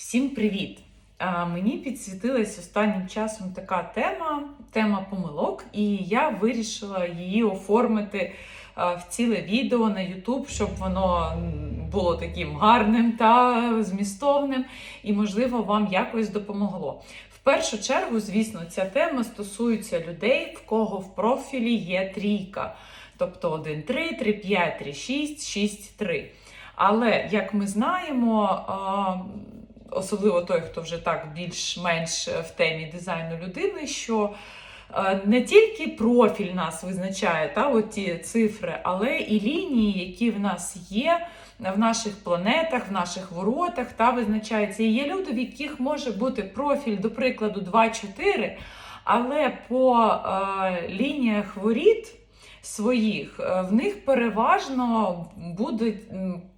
Всім привіт! Мені підсвітилась останнім часом така тема, тема помилок, і я вирішила її оформити в ціле відео на YouTube, щоб воно було таким гарним та змістовним, і, можливо, вам якось допомогло. В першу чергу, звісно, ця тема стосується людей, в кого в профілі є трійка. Тобто 1, 3, 3, 5, 3, 6, 6, 3. Але як ми знаємо, особливо той, хто вже так більш-менш в темі дизайну людини, що е, не тільки профіль нас визначає, та, от цифри, але і лінії, які в нас є в наших планетах, в наших воротах, та визначаються. І є люди, в яких може бути профіль, до прикладу, 2-4, але по е, лініях воріт своїх е, в них переважно буде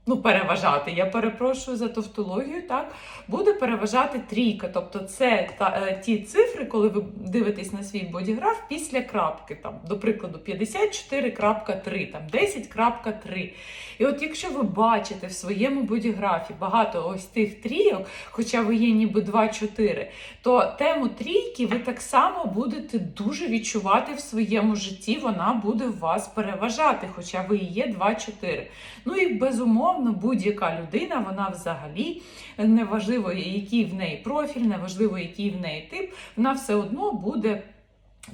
ну, переважати. Я перепрошую за тавтологію, так буде переважати трійка. Тобто, це та, е, ті цифри, коли ви дивитесь на свій бодіграф після крапки, там, до прикладу, 54.3, там 10.3. І от якщо ви бачите в своєму бодіграфі багато ось тих трійок, хоча ви є ніби 2-4, то тему трійки ви так само будете дуже відчувати в своєму житті. Вона буде вас переважати, хоча ви і є 2-4. Ну і безумовно, будь-яка людина, вона взагалі неважливо, який в неї профіль, неважливо, який в неї тип, вона все одно буде.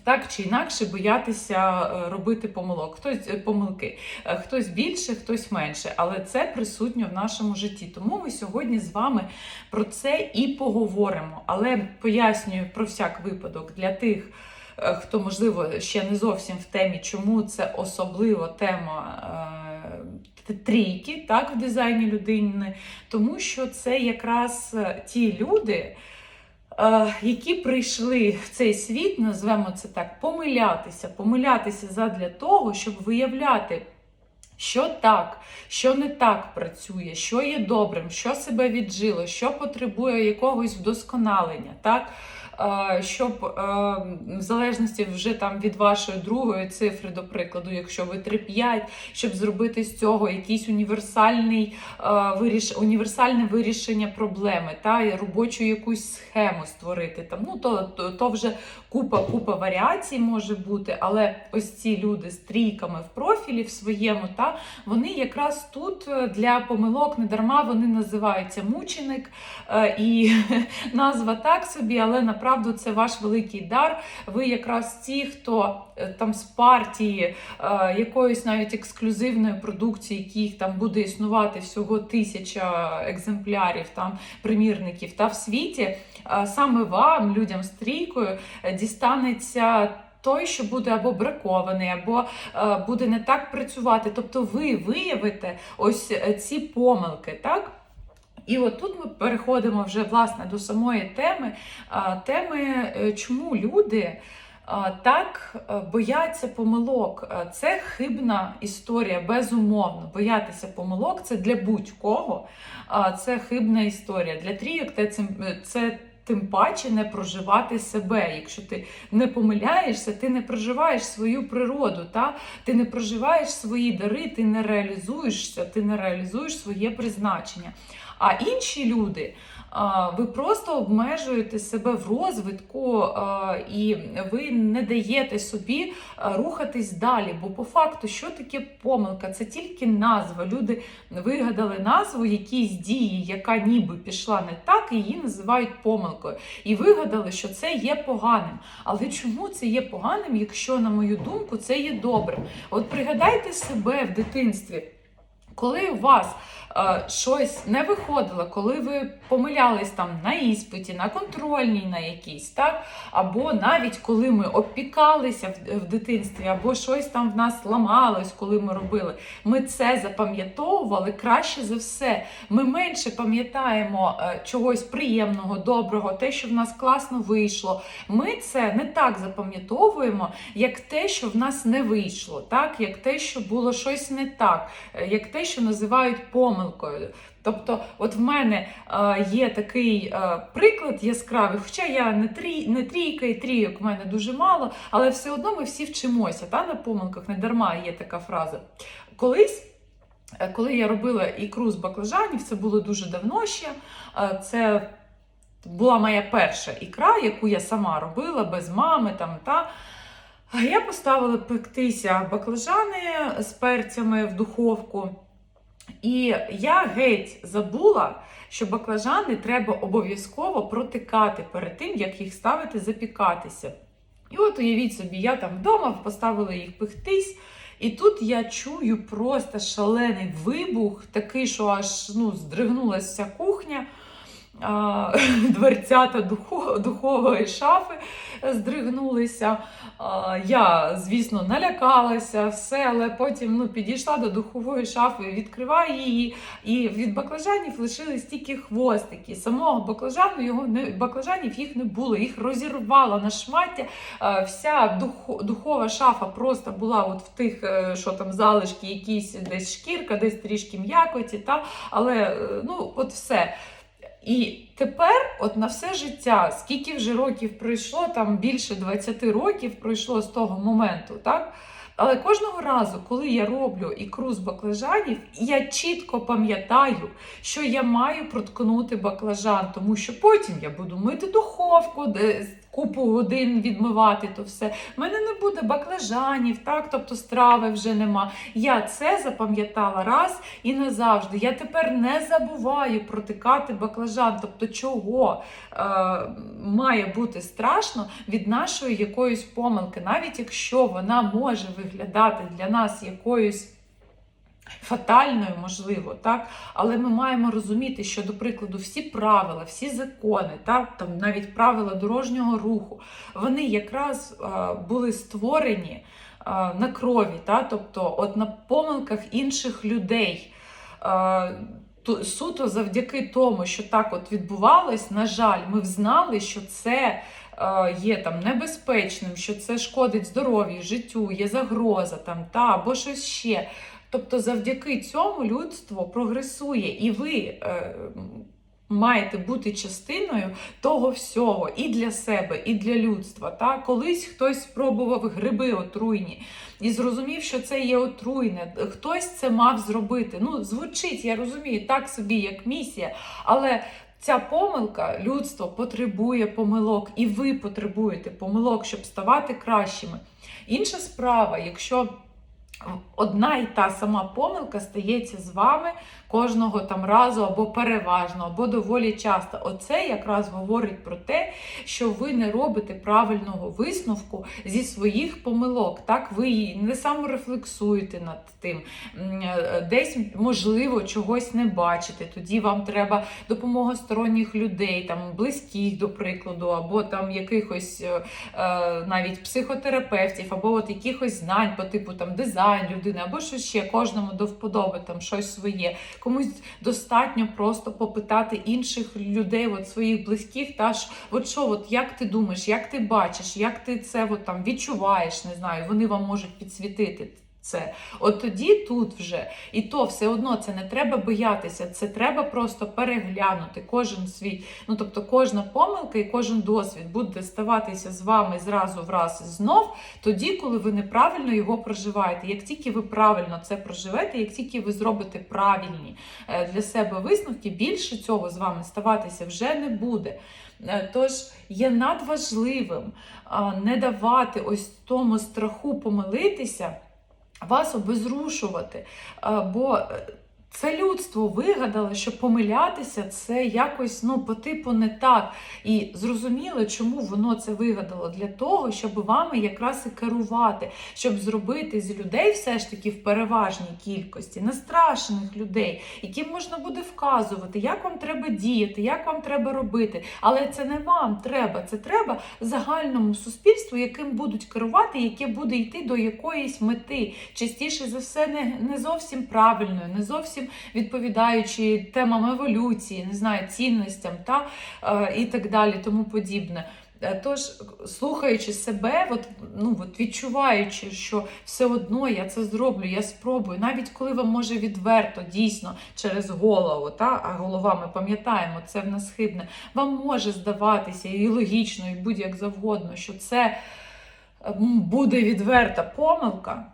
Так чи інакше боятися е, робити помилок, хтось е, помилки, Е, хтось більше, хтось менше, але це присутньо в нашому житті. Тому ми сьогодні з вами про це і поговоримо. Але пояснюю про всяк випадок для тих, е, хто можливо ще не зовсім в темі, чому це особлива тема. Трійки так в дизайні людини, тому що це якраз е, ті люди, е, які прийшли в цей світ, назвемо це так, помилятися, помилятися задля того, щоб виявляти. Що так, що не так працює, що є добрим, що себе віджило, що потребує якогось вдосконалення, так? Е, Щоб е, в залежності вже там від вашої другої цифри, до прикладу, якщо ви 3-5, щоб зробити з цього якийсь універсальний е, виріш, універсальне вирішення проблеми, та робочу якусь схему створити. Там, ну, то, то, то вже купа купа варіацій може бути, але ось ці люди з трійками в профілі в своєму, та вони якраз тут для помилок не дарма вони називаються мученик, і назва так собі, але направду це ваш великий дар. Ви якраз ті, хто е, там з партії е, якоїсь навіть ексклюзивної продукції, яких там буде існувати всього тисяча екземплярів, там примірників та в світі, е, саме вам, людям з трійкою, е, дістанеться. Той, що буде або бракований, або е, буде не так працювати. Тобто ви виявите ось е, ці помилки, так? І от тут ми переходимо вже власне до самої теми. Теми, е, чому люди так е, бояться помилок. Е, Це хибна історія, безумовно. Боятися помилок це для будь-кого. Це хибна історія. Для трійок це тим паче не проживати себе. Якщо ти не помиляєшся, ти не проживаєш свою природу, та? ти не проживаєш свої дари, ти не реалізуєшся, ти не реалізуєш своє призначення. А інші люди, ви просто обмежуєте себе в розвитку і ви не даєте собі рухатись далі. Бо по факту, що таке помилка? Це тільки назва. Люди вигадали назву якійсь дії, яка ніби пішла не так, і її називають помилкою. І вигадали, що це є поганим. Але чому це є поганим, якщо, на мою думку, це є добрим? От пригадайте себе в дитинстві. Коли у вас щось не виходило, коли ви помилялись там на іспиті, на контрольній на якійсь, так? Або навіть коли ми опікалися в, в дитинстві, або щось там в нас ламалось, коли ми робили, ми це запам'ятовували краще за все. Ми менше пам'ятаємо е, чогось приємного, доброго, те, що в нас класно вийшло. Ми це не так запам'ятовуємо, як те, що в нас не вийшло, так? як те, що було щось не так, е, як те, що називають помилкою. Тобто, от в мене е, є такий е, приклад яскравий, хоча я не трій, не трійка і трійок в мене дуже мало, але все одно ми всі вчимося та, на помилках, не дарма є така фраза. Колись Е, Коли я робила ікру з баклажанів, це було дуже давно ще. е, Це була моя перша ікра, яку я сама робила без мами там та. Я поставила пектися баклажани з перцями в духовку. І я геть забула, що баклажани треба обов'язково протикати перед тим, як їх ставити запікатися. І от уявіть собі, я там вдома поставила їх пихтись, і тут я чую просто шалений вибух, такий, що аж ну, здригнулася кухня. Дверцята духової шафи здригнулися. Я, звісно, налякалася, все, але потім ну, підійшла до духової шафи, відкриваю її, і від баклажанів лишились тільки хвостики. Самого баклажану його не баклажанів їх не було, їх розірвало на шмаття. А, Вся духо- духова шафа просто була от в тих, е, що там залишки, якісь десь шкірка, десь трішки м'якоті, та але е, ну от все. І тепер, от на все життя, скільки вже років пройшло, там більше 20 років пройшло з того моменту, так? Але кожного разу, коли я роблю ікру з баклажанів, я чітко пам'ятаю, що я маю проткнути баклажан, тому що потім я буду мити духовку, де купу годин відмивати то все. У мене не буде баклажанів, так, тобто страви вже нема. Я це запам'ятала раз і назавжди. Я тепер не забуваю протикати баклажан. Тобто, чого е, має бути страшно від нашої якоїсь помилки, навіть якщо вона може виглядати для нас якоюсь. Фатальною, можливо, так, але ми маємо розуміти, що, до прикладу, всі правила, всі закони, так, там навіть правила дорожнього руху, вони якраз е, були створені е, на крові, так, тобто от на помилках інших людей. Е, суто завдяки тому, що так от відбувалось, на жаль, ми взнали, що це е, є там небезпечним, що це шкодить здоров'ю, життю, є загроза там та або щось ще. Тобто, завдяки цьому людство прогресує, і ви е, маєте бути частиною того всього і для себе, і для людства. Та? Колись хтось спробував гриби отруйні і зрозумів, що це є отруйне. Хтось це мав зробити. Ну, звучить, я розумію, так собі, як місія, але. Ця помилка людство потребує помилок, і ви потребуєте помилок, щоб ставати кращими. Інша справа, якщо одна і та сама помилка стається з вами кожного там разу або переважно, або доволі часто. Оце якраз говорить про те, що ви не робите правильного висновку зі своїх помилок. Так, ви її не саморефлексуєте над тим, е, десь можливо чогось не бачите. Тоді вам треба допомога сторонніх людей, там близьких, до прикладу, або там якихось е, е, навіть психотерапевтів, або от якихось знань по типу там дизайн людини, або щось ще кожному до вподоби, там щось своє. Комусь достатньо просто попитати інших людей, от своїх близьких, та ж от що, от як ти думаєш, як ти бачиш, як ти це от там відчуваєш, не знаю, вони вам можуть підсвітити. Це от тоді тут вже і то все одно це не треба боятися, це треба просто переглянути кожен свій. Ну тобто, кожна помилка і кожен досвід буде ставатися з вами зразу в раз знов, тоді, коли ви неправильно його проживаєте. Як тільки ви правильно це проживете, як тільки ви зробите правильні е, для себе висновки, більше цього з вами ставатися вже не буде. Е, Тож є надважливим не давати ось тому страху помилитися, вас обезрушувати. А, Бо е, це людство вигадало, що помилятися це якось ну, по типу не так. І зрозуміло, чому воно це вигадало для того, щоб вами якраз і керувати, щоб зробити з людей все ж таки в переважній кількості настрашених людей, яким можна буде вказувати, як вам треба діяти, як вам треба робити. Але це не вам треба, це треба загальному суспільству, яким будуть керувати, яке буде йти до якоїсь мети. Частіше за все, не, не зовсім правильною, не зовсім відповідаючи темам еволюції, не знаю, цінностям та е, і так далі, тому подібне. Е, Тож, слухаючи себе, от, ну, от відчуваючи, що все одно я це зроблю, я спробую, навіть коли вам може відверто, дійсно, через голову, та, а голова, ми пам'ятаємо, це в нас хибне, вам може здаватися і логічно, і будь-як завгодно, що це буде відверта помилка.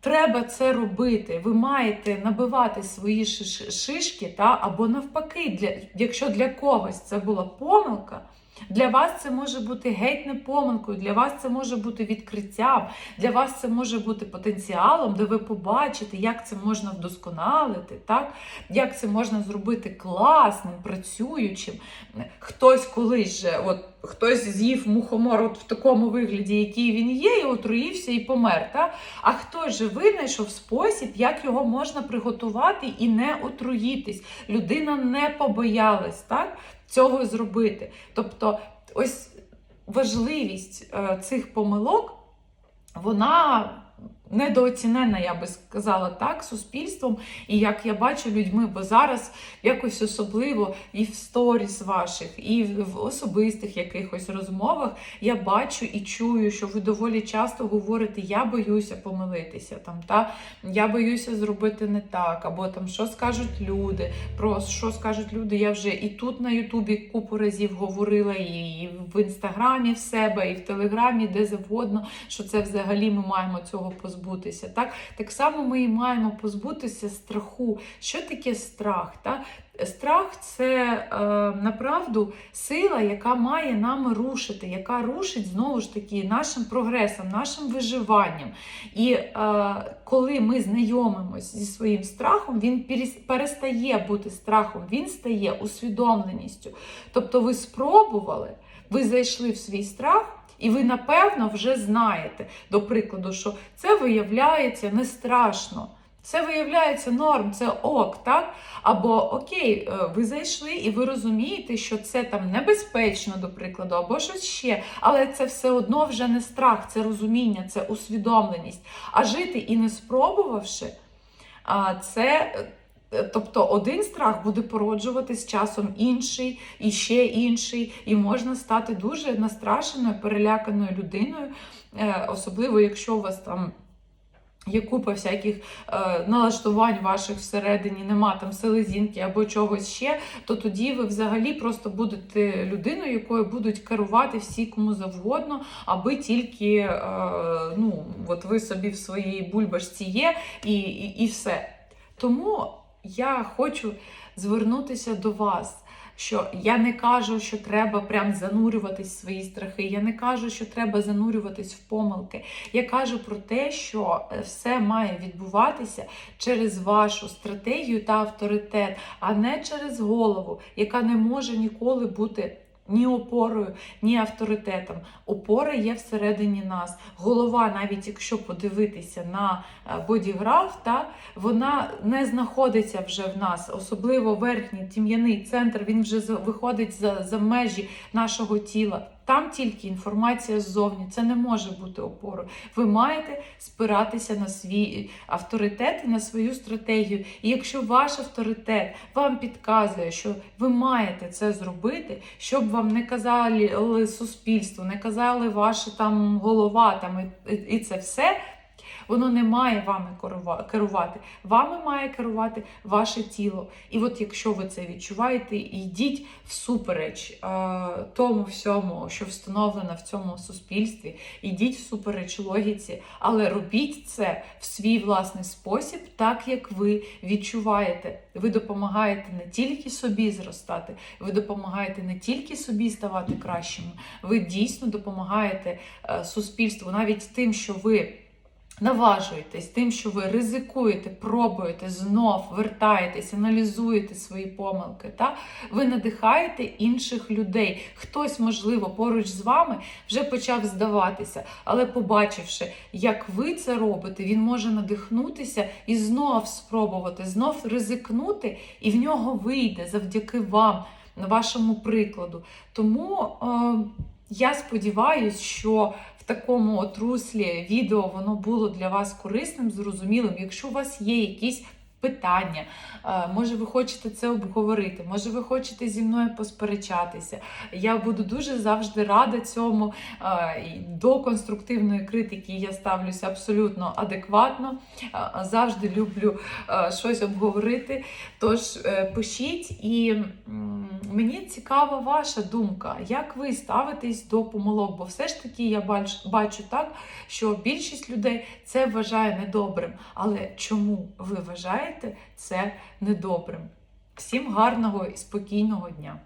Треба це робити. Ви маєте набивати свої шишки, та або навпаки, для якщо для когось це була помилка. Для вас це може бути геть не помилкою, для вас це може бути відкриттям, для вас це може бути потенціалом, де ви побачите, як це можна вдосконалити, так? як це можна зробити класним, працюючим. Хтось колись же, от хтось з'їв мухомор от в такому вигляді, який він є, і отруївся і помер. Та? А хтось же винайшов спосіб, як його можна приготувати і не отруїтись. Людина не побоялась так, цього зробити. Тобто, ось важливість е, цих помилок, вона недооцінена, я би сказала так, суспільством, і як я бачу людьми, бо зараз якось особливо і в сторіс ваших, і в особистих якихось розмовах я бачу і чую, що ви доволі часто говорите, я боюся помилитися, там, та, я боюся зробити не так, або там що скажуть люди, про що скажуть люди. Я вже і тут на Ютубі купу разів говорила, і в інстаграмі в себе, і в Телеграмі, де завгодно, що це взагалі ми маємо цього позбутися. Так, так само ми і маємо позбутися страху. Що таке страх? Так? Страх це е, направду сила, яка має нами рушити, яка рушить знову ж таки нашим прогресом, нашим виживанням. І е, коли ми знайомимося зі своїм страхом, він перестає бути страхом, він стає усвідомленістю. Тобто ви спробували, ви зайшли в свій страх. І ви, напевно, вже знаєте, до прикладу, що це виявляється не страшно. Це виявляється норм, це ок, так? Або окей, е, ви зайшли і ви розумієте, що це там небезпечно, до прикладу, або щось ще. Але це все одно вже не страх, це розуміння, це усвідомленість. А жити і не спробувавши, це. Тобто один страх буде породжувати з часом інший, і ще інший, і можна стати дуже настрашеною, переляканою людиною, е, особливо якщо у вас там. Є купа всяких е, налаштувань ваших всередині, нема там селезінки або чогось ще, то тоді ви взагалі просто будете людиною, якою будуть керувати всі кому завгодно, аби тільки е, ну, от ви собі в своїй бульбашці є і, і, і все. Тому я хочу звернутися до вас. Що я не кажу, що треба прям занурюватись в свої страхи. Я не кажу, що треба занурюватись в помилки. Я кажу про те, що е, все має відбуватися через вашу стратегію та авторитет, а не через голову, яка не може ніколи бути. Ні опорою, ні авторитетом. Опора є всередині нас. Голова, навіть якщо подивитися на е, бодіграф, та, вона не знаходиться вже в нас, особливо верхній тім'яний центр, він вже виходить за, за межі нашого тіла. Там тільки інформація ззовні, це не може бути опорою. Ви маєте спиратися на свій авторитет і на свою стратегію. І якщо ваш авторитет вам підказує, що ви маєте це зробити, щоб вам не казали суспільство, не казали ваша там голова, там і це все. Воно не має вами керувати. Вами має керувати ваше тіло. І от якщо ви це відчуваєте, йдіть всупереч е, тому всьому, що встановлено в цьому суспільстві, йдіть всупереч логіці, але робіть це в свій власний спосіб, так як ви відчуваєте. Ви допомагаєте не тільки собі зростати, ви допомагаєте не тільки собі ставати кращими, ви дійсно допомагаєте е, суспільству навіть тим, що ви. Наважуєтесь тим, що ви ризикуєте, пробуєте, знов вертаєтесь, аналізуєте свої помилки. Та? Ви надихаєте інших людей. Хтось, можливо, поруч з вами вже почав здаватися, але побачивши, як ви це робите, він може надихнутися і знов спробувати, знов ризикнути, і в нього вийде завдяки вам, вашому прикладу. Тому е, я сподіваюся, що такому от руслі відео воно було для вас корисним, зрозумілим. Якщо у вас є якісь питання. Е, Може, ви хочете це обговорити, може, ви хочете зі мною посперечатися. Я буду дуже завжди рада цьому. Е, До конструктивної критики я ставлюся абсолютно адекватно. Е, Завжди люблю щось обговорити. Тож пишіть, і мені цікава ваша думка, як ви ставитесь до помилок, бо все ж таки я бач- бачу так, що більшість людей це вважає недобрим. Але чому ви вважаєте це недобрим? Всім гарного і спокійного дня!